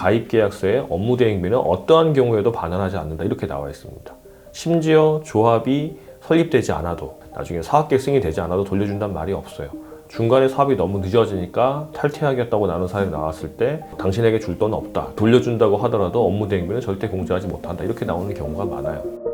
가입 계약서에 업무 대행비는 어떠한 경우에도 반환하지 않는다 이렇게 나와 있습니다. 심지어 조합이 설립되지 않아도 나중에 사업계획 승인이 되지 않아도 돌려준다는 말이 없어요. 중간에 사업이 너무 늦어지니까 탈퇴하겠다고 나눈 사람이 나왔을 때 당신에게 줄 돈은 없다. 돌려준다고 하더라도 업무 대행비는 절대 공제하지 못한다. 이렇게 나오는 경우가 많아요.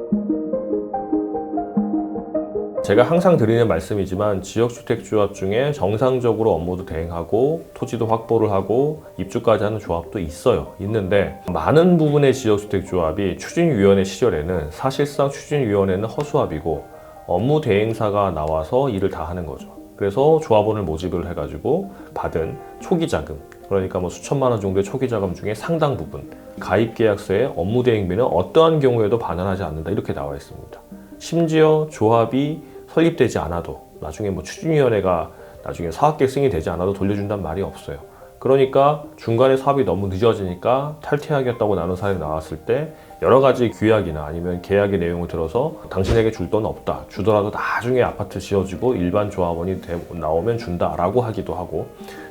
제가 항상 드리는 말씀이지만 지역주택조합 중에 정상적으로 업무도 대행하고 토지도 확보를 하고 입주까지 하는 조합도 있어요. 있는데 많은 부분의 지역주택조합이 추진위원회 시절에는 사실상 추진위원회는 허수아비고 업무 대행사가 나와서 일을 다 하는 거죠. 그래서 조합원을 모집을 해가지고 받은 초기 자금 그러니까 뭐 수천만 원 정도의 초기 자금 중에 상당 부분 가입 계약서에 업무 대행비는 어떠한 경우에도 반환하지 않는다 이렇게 나와 있습니다. 심지어 조합이 설립되지 않아도 나중에 뭐 추진위원회가 나중에 사업계획 승인이 되지 않아도 돌려준다는 말이 없어요. 그러니까 중간에 사업이 너무 늦어지니까 탈퇴하겠다고 사람이 나왔을 때 여러 가지 규약이나 아니면 계약의 내용을 들어서 당신에게 줄 돈은 없다. 주더라도 나중에 아파트 지어지고 일반 조합원이 돼- 나오면 준다라고 하기도 하고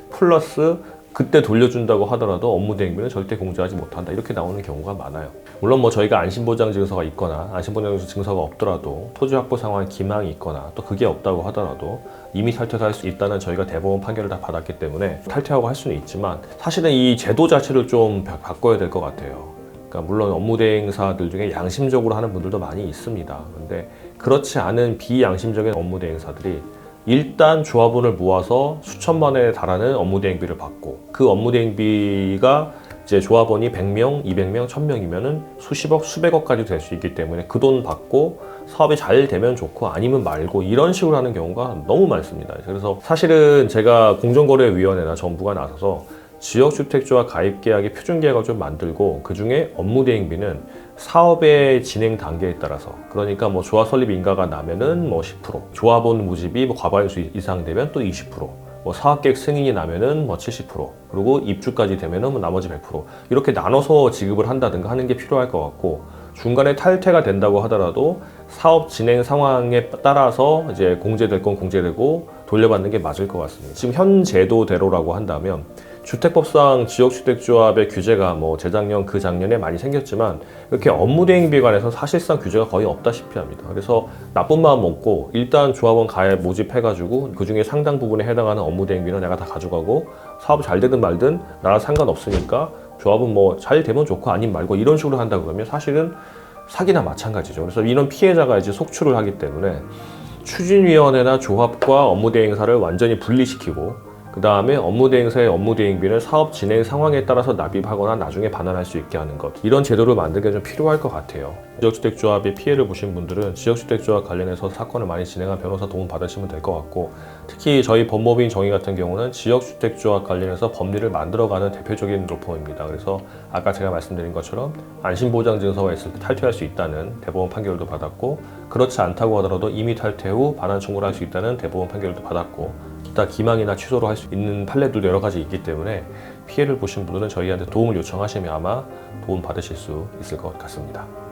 플러스 그때 돌려준다고 하더라도 업무 대행비는 절대 공제하지 못한다 이렇게 나오는 경우가 많아요. 물론 뭐 저희가 안심보장 증서가 있거나 안심보장 증서가 없더라도 토지 확보 상황에 기망이 있거나 또 그게 없다고 하더라도 이미 탈퇴를 할수 있다는 저희가 대법원 판결을 다 받았기 때문에 탈퇴하고 할 수는 있지만 사실은 이 제도 자체를 좀 바- 바꿔야 될 것 같아요. 그러니까 물론 업무 대행사들 중에 양심적으로 하는 분들도 많이 있습니다. 근데 그렇지 않은 비양심적인 업무 대행사들이 일단 조합원을 모아서 수천만 원에 달하는 업무 대행비를 받고 그 업무 대행비가 이제 조합원이 100명, 200명, 1000명이면은 수십억, 수백억까지 될 수 있기 때문에 그 돈 받고 사업이 잘 되면 좋고 아니면 말고 이런 식으로 하는 경우가 너무 많습니다. 그래서 사실은 제가 공정거래위원회나 정부가 나서서 지역주택조합 가입계약의 표준계약을 좀 만들고 그 중에 업무대행비는 사업의 진행 단계에 따라서 그러니까 뭐 조합 설립 인가가 나면은 뭐 10% 조합원 모집이 뭐 과반수 이상 되면 또 20%뭐 사업계획 승인이 나면은 뭐 70% 그리고 입주까지 되면은 뭐 나머지 100% 이렇게 나눠서 지급을 한다든가 하는 게 필요할 것 같고 중간에 탈퇴가 된다고 하더라도 사업 진행 상황에 따라서 이제 공제될 건 공제되고 돌려받는 게 맞을 것 같습니다. 지금 현 제도대로라고 한다면 주택법상 지역주택조합의 규제가 뭐 재작년 그 작년에 많이 생겼지만 이렇게 업무대행비에 관해서 사실상 규제가 거의 없다시피 합니다. 그래서 나쁜 마음 먹고 일단 조합원 가입 모집해가지고 그 중에 상당 부분에 해당하는 업무대행비는 내가 다 가져가고 사업 잘 되든 말든 나랑 상관없으니까 조합은 뭐 잘 되면 좋고 아님 말고 이런 식으로 한다 그러면 사실은 사기나 마찬가지죠. 그래서 이런 피해자가 이제 속출을 하기 때문에 추진위원회나 조합과 업무대행사를 완전히 분리시키고 그 다음에 업무대행사의 업무대행비를 사업 진행 상황에 따라서 납입하거나 나중에 반환할 수 있게 하는 것. 이런 제도를 만들기가 좀 필요할 것 같아요 지역주택조합의 피해를 보신 분들은 지역주택조합 관련해서 사건을 많이 진행한 변호사 도움 받으시면 될 것 같고 특히 저희 법무부인 정의 같은 경우는 지역주택조합 관련해서 법리를 만들어가는 대표적인 로펌입니다 그래서 아까 제가 말씀드린 것처럼 안심보장증서가 있을 때 탈퇴할 수 있다는 대법원 판결도 받았고 그렇지 않다고 하더라도 이미 탈퇴 후 반환 청구를 할 수 있다는 대법원 판결도 받았고 기타 기망이나 취소로 할 수 있는 판례들도 여러 가지 있기 때문에 피해를 보신 분들은 저희한테 도움을 요청하시면 아마 도움 받으실 수 있을 것 같습니다.